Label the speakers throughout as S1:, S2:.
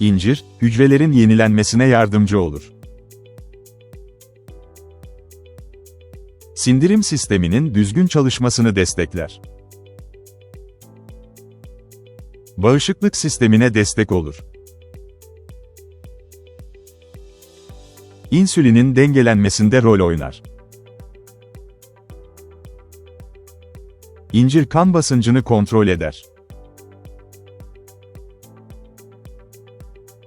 S1: İncir, hücrelerin yenilenmesine yardımcı olur. Sindirim sisteminin düzgün çalışmasını destekler. Bağışıklık sistemine destek olur. İnsülinin dengelenmesinde rol oynar. İncir kan basıncını kontrol eder.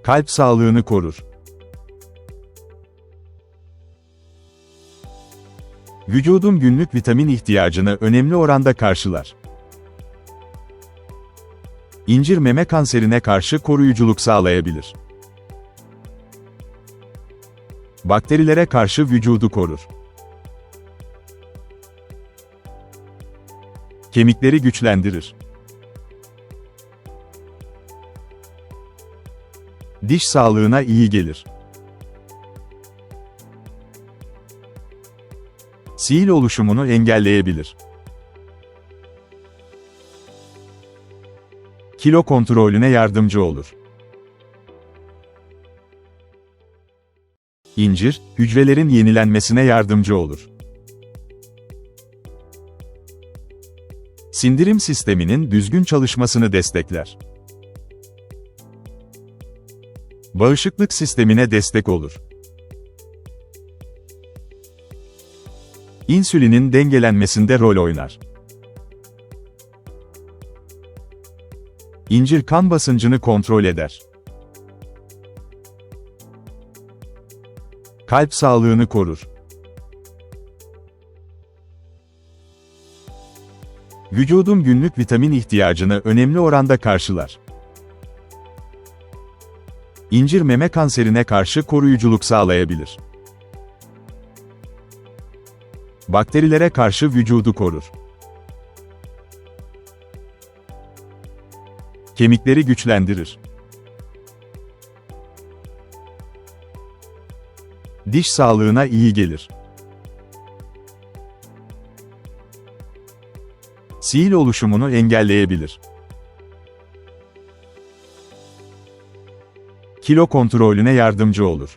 S1: Kalp sağlığını korur. Vücudun günlük vitamin ihtiyacını önemli oranda karşılar. İncir meme kanserine karşı koruyuculuk sağlayabilir. Bakterilere karşı vücudu korur. Kemikleri güçlendirir. Diş sağlığına iyi gelir. Sil oluşumunu engelleyebilir. Kilo kontrolüne yardımcı olur. İncir, hücrelerin yenilenmesine yardımcı olur. Sindirim sisteminin düzgün çalışmasını destekler. Bağışıklık sistemine destek olur. İnsülinin dengelenmesinde rol oynar. İncir kan basıncını kontrol eder. Kalp sağlığını korur. Vücudun günlük vitamin ihtiyacını önemli oranda karşılar. İncir meme kanserine karşı koruyuculuk sağlayabilir. Bakterilere karşı vücudu korur. Kemikleri güçlendirir. Diş sağlığına iyi gelir. Sil oluşumunu engelleyebilir. Kilo kontrolüne yardımcı olur.